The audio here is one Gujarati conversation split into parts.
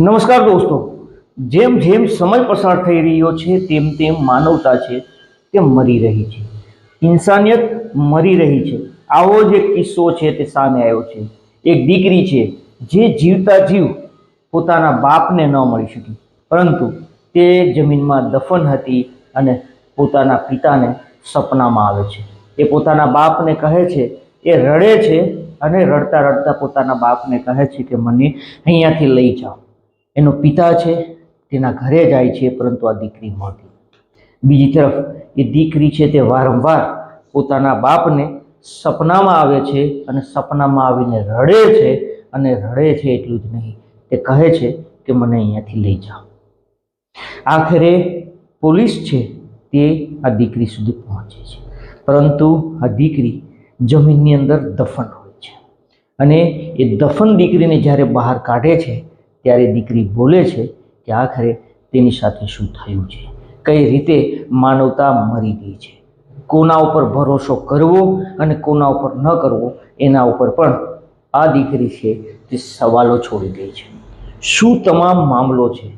નમસ્કાર દોસ્તો. જેમ જેમ સમય પસાર થઈ રહ્યો છે, તેમ તેમ માનવતા છે, તે મરી રહી છે. ઇન્સાનિયત મરી રહી છે. આવો જ એક કિસ્સો છે તે સામે આવ્યો છે. એક દીકરી છે, જે જીવતા જીવ પોતાના બાપને ન મળી શકી. પરંતુ તે જમીનમાં દફન હતી અને પોતાના પિતાને સપનામાં આવે છે. એ પોતાના બાપને કહે છે, એ રડે છે અને રડતા રડતા પોતાના બાપને કહે છે કે, મને અહીંયાથી લઈ જાઓ એનો પિતા છે, તેના ઘરે જાય છે, પરંતુ આ દીકરી મળતી બીજી તરફ, એ દીકરી છે તે વારંવાર પોતાના બાપને સપનામાં આવે છે અને સપનામાં આવીને રડે છે અને રડે છે એટલું જ નહીં. તે કહે છે કે મને અહીંયાથી લઈ જાઓ. આખરે પોલીસ છે તે આ દીકરી સુધી પહોંચે છે. પરંતુ આ દીકરી જમીનની અંદર દફન હોય છે. અને એ દફન દીકરીને જ્યારે બહાર કાઢે છે ત્યારે દીકરી બોલે છે કે આખરે તેની સાથે શું થયું છે? કઈ રીતે માનવતા મરી ગઈ છે? કોના ઉપર ભરોસો કરવો અને કોના ઉપર ન કરવો એના ઉપર પણ આ દીકરી છે તે સવાલો છોડી ગઈ છે. શું તમામ મામલો છે?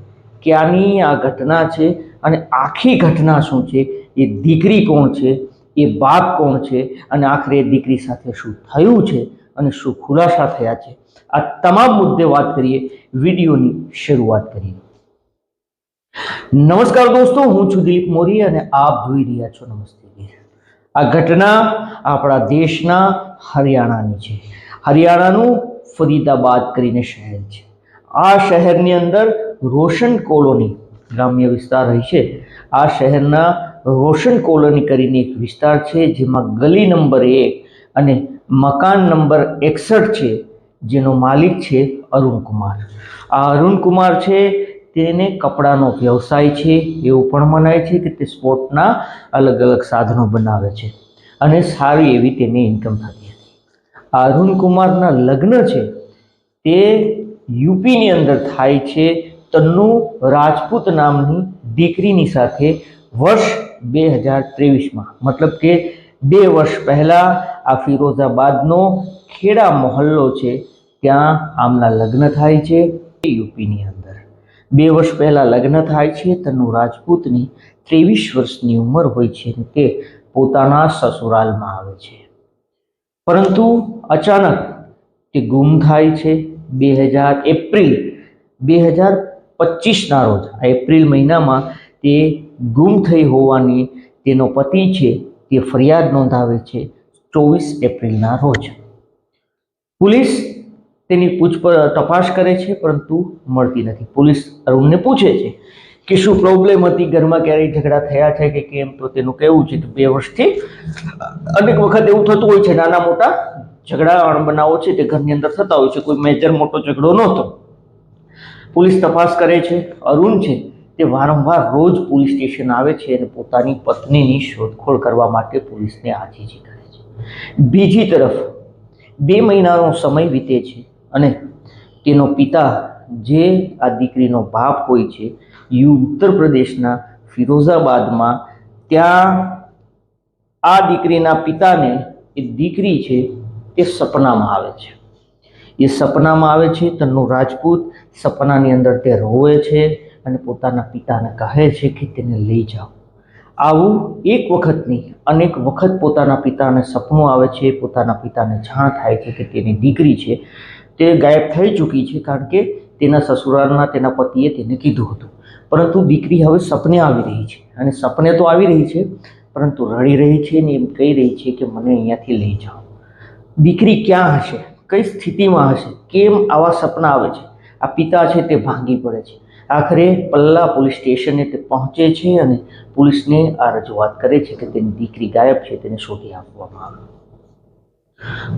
ક્યાંની આ ઘટના છે અને આખી ઘટના શું છે? એ દીકરી કોણ છે? એ બાપ કોણ છે? અને આખરે દીકરી સાથે શું થયું છે? અને શું ખુલાસા થયા છે? આ તમામ મુદ્દે વાત કરીએ, વિડીયોની શરૂઆત કરીએ. નમસ્કાર દોસ્તો, હું છું દિલીપ મોરી અને આપ જોઈ રહ્યા છો નમસ્તે. આ ઘટના આપણા દેશના હરિયાણાની છે. હરિયાણાનું ફરીદાબાદ કરીને શહેર છે. આ શહેરની અંદર રોશન કોલોની ગ્રામ્ય વિસ્તાર હોય છે. આ શહેરના રોશન કોલોની કરીને એક વિસ્તાર છે, જેમાં ગલી નંબર એક અને મકાન નંબર એકસઠ છે. જેનો માલિક છે અરુણ કુમાર. આ અરુણ કુમાર છે તેને કપડાનો વ્યવસાય છે એવું પણ મનાય છે કે તે સ્પોર્ટના અલગ અલગ સાધનો બનાવે છે અને સારી એવી તેની ઇન્કમ થતી હતી. આ અરુણ કુમારના લગ્ન છે તે યુપીની અંદર થાય છે તન્નુ રાજપૂત નામની દીકરીની સાથે વર્ષ બે હજાર ત્રેવીસમાં. મતલબ કે બે વર્ષ પહેલાં આ ફિરોઝાબાદનો ખેડા મહોલ્લો છે ત્યાં આમના લગ્ન થાય છે યુપીની અંદર. બે વર્ષ પહેલાં લગ્ન થાય છે, તનુ રાજપૂતની ત્રેવીસ વર્ષની ઉંમર હોય છે અને તે પોતાના સસુરાલમાં આવે છે. પરંતુ અચાનક તે ગુમ થાય છે બે હજાર એપ્રિલ, બે હજાર પચીસના રોજ. આ એપ્રિલ મહિનામાં તે ગુમ થઈ હોવાની તેનો પતિ છે તે ફરિયાદ નોંધાવે છે ચોવીસ એપ્રિલના રોજ. પોલીસ તેની પૂછપરછ તપાસ કરે છે, પરંતુ મળતી નથી. પોલીસ અરુણને પૂછે છે કે શું પ્રોબ્લેમ હતી? ઘરમાં ક્યારેય ઝઘડા થયા છે કે કેમ? તો તેનું કહેવું છે કે બે વર્ષથી અનેક વખત એવું થતું હોય છે, નાના મોટા ઝઘડા બનાવો છે તે ઘરની અંદર થતા હોય છે. કોઈ મેજર મોટો ઝઘડો નહોતો. પોલીસ તપાસ કરે છે. અરુણ છે તે વારંવાર રોજ પોલીસ સ્ટેશન આવે છે અને પોતાની પત્નીની શોધખોળ કરવા માટે પોલીસને આજીજી કરે છે. બીજી તરફ, બે મહિનાનો સમય વીતે છે. અને તેનો પિતા જે આ દીકરીનો બાપ હોય છે યુ ઉત્તર પ્રદેશના ફિરોઝાબાદમાં, ત્યાં આ દીકરીના પિતાને એ દીકરી છે તે સપનામાં આવે છે. એ સપનામાં આવે છે તનનું રાજપૂત સપનાની અંદર તે રોવે છે અને પોતાના પિતાને કહે છે કે તેને લઈ જાઓ. આવું એક વખત નહીં, અનેક વખત પોતાના પિતાને સપનું આવે છે, પોતાના પિતાને જાણ થાય છે કે તેની દીકરી છે. તે ગાયબ થઈ ચૂકી છે કારણ કે તેના સસુરાલના તેના પતિએ તેને કીધું હતું. પરંતુ દીકરી હવે સપને આવી રહી છે અને સપને તો આવી રહી છે, પરંતુ રડી રહી છે ને એમ કહી રહી છે કે મને અહીંયાથી લઈ જાઓ. દીકરી ક્યાં હશે? કઈ સ્થિતિમાં હશે? કેમ આવા સપના આવે છે? આ પિતા છે તે ભાંગી પડે છે. આખરે પલ્લા પોલીસ સ્ટેશને તે પહોંચે છે અને પોલીસને આ રજૂઆત કરે છે કે તેની દીકરી ગાયબ છે, તેને શોધી આપવામાં આવે.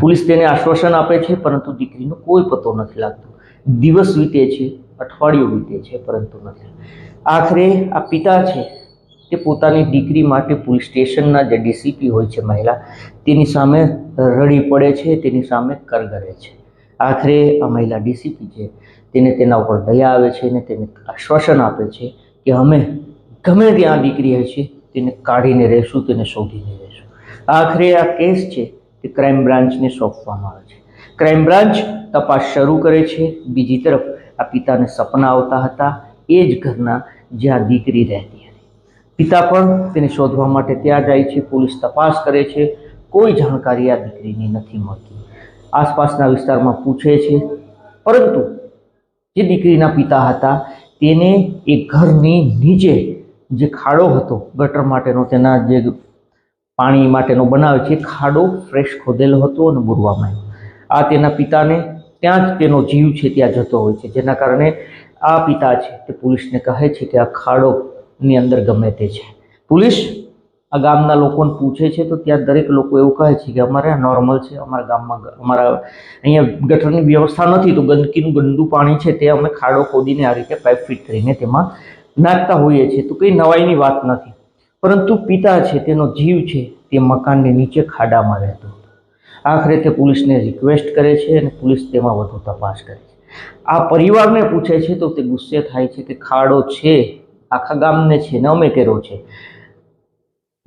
પોલીસ તેને આશ્વાસન આપે છે, પરંતુ દીકરીનો કોઈ પતો નથી લાગતો. દિવસ વીતે છે, અઠવાડિયું વીતે છે, પરંતુ નથી. આખરે આ પિતા છે, તે પોતાની દીકરી માટે પોલીસ સ્ટેશનના જે ડીસીપી હોય છે મહિલા, તેની સામે રડી પડે છે, તેની સામે કરગરે છે. આખરે આ મહિલા ડીસીપી છે, તેને તેના ઉપર દયા આવે છે અને તેને આશ્વાસન આપે છે કે અમે ગમે ત્યાં દીકરી હશે, તેને કાઢીને રહેશું, તેને શોધીને રહેશું. આખરે આ કેસ છે તે ક્રાઇમ બ્રાન્ચને સોંપવામાં આવે છે. ક્રાઇમ બ્રાન્ચ તપાસ શરૂ કરે છે. બીજી તરફ આ પિતાને સપના આવતા હતા. એ જ ઘરના જ્યાં દીકરી રહેતી હતી. પિતા પણ તેને શોધવા માટે ત્યાં જાય છે. પોલીસ તપાસ કરે છે. કોઈ જાણકારી આ દીકરીની નથી મળતી. આસપાસના વિસ્તારમાં પૂછે છે. પરંતુ જે દીકરીના પિતા હતા, તેને એ ઘરની નીચે જે ખાડો હતો ગટર માટેનો, તેના જે પાણી માટેનો બનાવે છે, ખાડો ફ્રેશ ખોદેલો હતો અને બુરવામાં આવ્યો. આ તેના પિતાને ત્યાં જ તેનો જીવ છે, ત્યાં જતો હોય છે. જેના કારણે આ પિતા છે તે પોલીસને કહે છે કે આ ખાડોની અંદર ગમે તે છે. પોલીસ આ ગામના લોકોને પૂછે છે, તો ત્યાં દરેક લોકો એવું કહે છે કે અમારે આ નોર્મલ છે, અમારા ગામમાં અમારા અહીંયા ગટરની વ્યવસ્થા નથી, તો ગંદકીનું ગંદુ પાણી છે તે અમે ખાડો ખોદીને આ રીતે પાઇપ ફિટ કરીને તેમાં નાખતા હોઈએ છીએ. તો કંઈ નવાઈની વાત નથી. પરંતુ પિતા છે, તેનો જીવ છે, તે મકાનની નીચે ખાડામાં રહેતો હતો. આખરે તે પોલીસને રિક્વેસ્ટ કરે છે અને પોલીસ તેમાં વધુ તપાસ કરે છે. આ પરિવારને પૂછે છે, તો તે ગુસ્સે થાય છે કે ખાડો છે, આખા ગામને છે ને અમે કર્યો છે.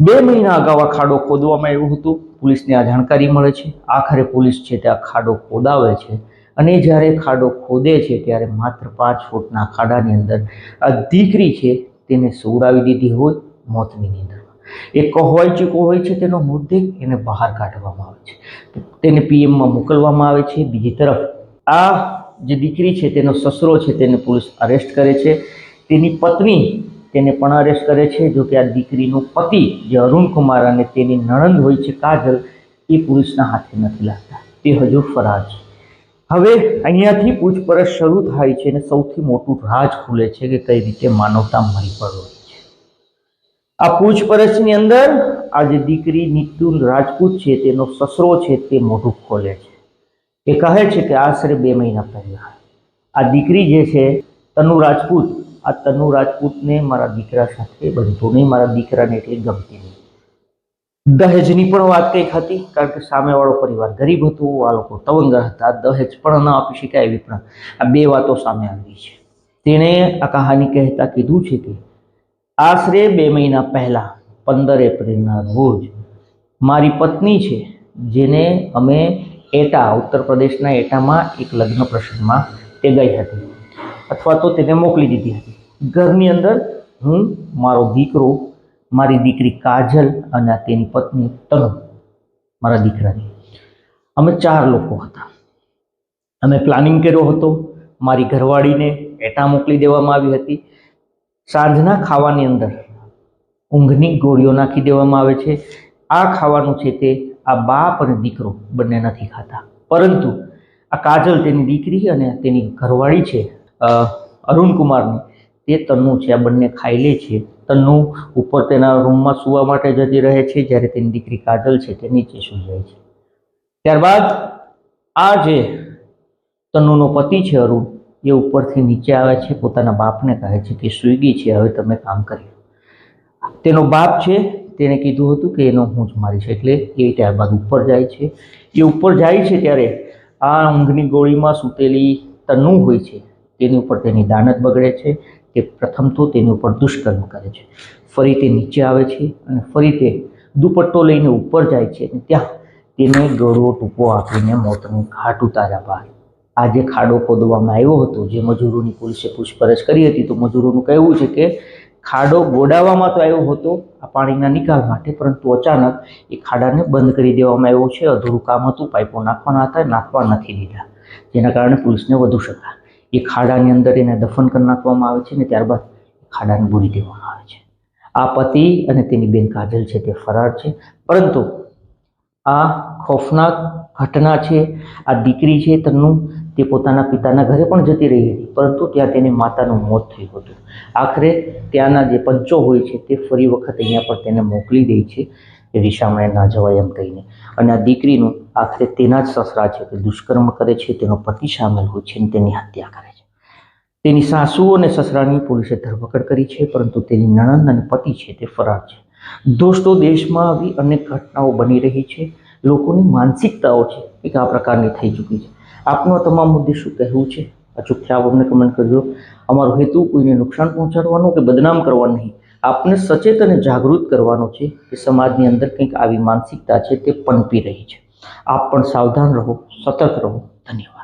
બે મહિના અગાઉ આ ખાડો ખોદવામાં આવ્યું હતું. પોલીસને આ જાણકારી મળે છે. આખરે પોલીસ છે તે આ ખાડો ખોદાવે છે. અને જ્યારે ખાડો ખોદે છે, ત્યારે માત્ર પાંચ ફૂટના ખાડાની અંદર આ દીકરી છે, તેને સુવડાવી દીધી હોય. મોતની નીંદરમાં એ કહોવાઈ ચૂકો હોય છે, તેનો મૃતદેહ એને બહાર કાઢવામાં આવે છે. તેને પીએમમાં મોકલવામાં આવે છે. બીજી તરફ, આ જે દીકરી છે, તેનો સસરો છે, તેને પોલીસ અરેસ્ટ કરે છે. તેની પત્ની તેને પણ અરેસ્ટ કરે છે. જો કે આ દીકરીનો પતિ, જે અરુણ કુમાર અને તેની નણંદ હોય છે, કાજલ, એ પોલીસના હાથે નથી લાગતા. તે હજુ ફરાર છે. હવે અહીંયાથી પૂછપરછ શરૂ થાય છે અને સૌથી મોટું રાજ ખુલે છે કે કઈ રીતે માનવતા મરી પડવો છે આ પૂછપરછની અંદર આ જે દીકરી નિતુલ રાજપૂત છે, તેનો સસરો છે, તે મોઢું ખોલે છે. એ કહે છે કે આશરે બે મહિના પહેલાં, આ દીકરી જે છે, તનુ રાજપૂત, આ તનુ રાજપૂતને મારા દીકરા સાથે બનતું નહીં, મારા દીકરાને એટલી ગમતી નહીં. દહેજની પણ વાત કંઈક હતી, કારણ કે સામેવાળો પરિવાર ગરીબ હતો, આ લોકો તવંગર હતા, દહેજ પણ ન આપી શકાય એવી પણ આ બે વાતો સામે આવી છે. તેણે આ કહાની કહેતા કીધું છે કે આશરે બે મહિના પહેલાં, પંદર એપ્રિલના રોજ, મારી પત્ની છે, જેને અમે એટા, ઉત્તર પ્રદેશના એટામાં એક લગ્ન પ્રસંગમાં તે ગઈ હતી. અથવા તો તેને મોકલી દીધી હતી. ઘરની અંદર હું, મારો દીકરો, મારી દીકરી કાજલ અને તેની પત્ની તનુ, મારા દીકરાની. અમે ચાર લોકો હતા. અમે પ્લાનિંગ કર્યો હતો. મારી ઘરવાળીને એટા મોકલી દેવામાં આવી હતી. સાંજના ખાવાની અંદર ઊંઘની ગોળીઓ નાખી દેવામાં આવે છે. આ ખાવાનું છે તે આ બાપ અને દીકરો બંને નથી ખાતા. પરંતુ આ કાજલ તેની દીકરી અને તેની ઘરવાળી છે. અરુણકુમારની અરુણ કુમારની તે તન્નુ છે. આ બંને ખાઈ લે છે. તન્નુ ઉપર તેના રૂમમાં સૂવા માટે જતી રહે છે જ્યારે તેની દીકરી કાજલ છે તે નીચે સૂઈ જાય છે. ત્યારબાદ આ જે તન્નુનો પતિ છે અરુણ એ ઉપરથી નીચે આવે છે, પોતાના બાપને કહે છે કે, સ્વિગી છે, હવે તમે કામ કરી તેનો બાપ છે તેણે કીધું હતું કે, એનો હું જ મારી છે એટલે એ ત્યારબાદ ઉપર જાય છે. એ ઉપર જાય છે ત્યારે આ ઊંઘની ગોળીમાં સૂતેલી તનુ હોય છે, તેની ઉપર તેની દાનત બગડે છે, તે પ્રથમ તો તેની ઉપર દુષ્કર્મ કરે છે. ફરી તે નીચે આવે છે અને ફરી તે દુપટ્ટો લઈને ઉપર જાય છે અને ત્યાં તેને ગળો ટૂંકો આપીને મોતનું ઘાટ ઉતાર્યા બાદ આ જે ખાડો ખોદવામાં આવ્યો હતો, જે મજૂરોની પોલીસે પૂછપરછ કરી હતી, તો મજૂરોનું કહેવું છે કે ખાડો ગોડાવવામાં તો આવ્યો હતો, આ પાણીના નિકાલ માટે, પરંતુ અચાનક એ ખાડાને બંધ કરી દેવામાં આવ્યો છે. અધૂરું કામ હતું, પાઇપો નાખવાના હતા, નાખવા નથી દીધા. જેના કારણે પોલીસને વધુ શકા એ ખાડાની અંદર એને દફન કરી નાખવામાં આવે છે ને ત્યારબાદ ખાડાને ભૂરી દેવામાં આવે છે. આ પતિ અને તેની બેન કાજલ છે, તે ફરાર છે. પરંતુ આ ખોફનાક ઘટના છે, આ દીકરી છે તન્નું તે પોતાના પિતાના ઘરે પણ જતી રહી હતી, પરંતુ ત્યાં તેની માતાનું મોત થયું હતું. આખરે ત્યાંના જે પંચો હોય છે તે ફરી વખત અહીંયા પર તેને મોકલી દે છે, એ રિશામણે ના જવાય એમ કહીને. અને આ દીકરીનું આખરે તેના જ સસરા છે તે દુષ્કર્મ કરે છે, તેનો પતિ સામેલ હોય છે અને તેની હત્યા કરે છે. તેની સાસુ અને સસરાની પોલીસે ધરપકડ કરી છે, પરંતુ તેની નણંદ અને પતિ છે તે ફરાર છે. દોસ્તો દેશમાં આવી અનેક ઘટનાઓ બની રહી છે. લોકોની માનસિકતાઓ છે એક આ પ્રકારની થઈ ચૂકી છે. આપનું તમામ મુદ્દે શું કહેવું છે? અચૂક આપ અમને કમેન્ટ કરજો. અમારો હેતુ કોઈને નુકસાન પહોંચાડવાનો કે બદનામ કરવાનો નહીં. આપને સચેત અને જાગૃત કરવાનો છે કે સમાજની અંદર કંઈક આવી માનસિકતા છે તે પનપી રહી છે. આપ પણ સાવધાન રહો, સતર્ક રહો. ધન્યવાદ.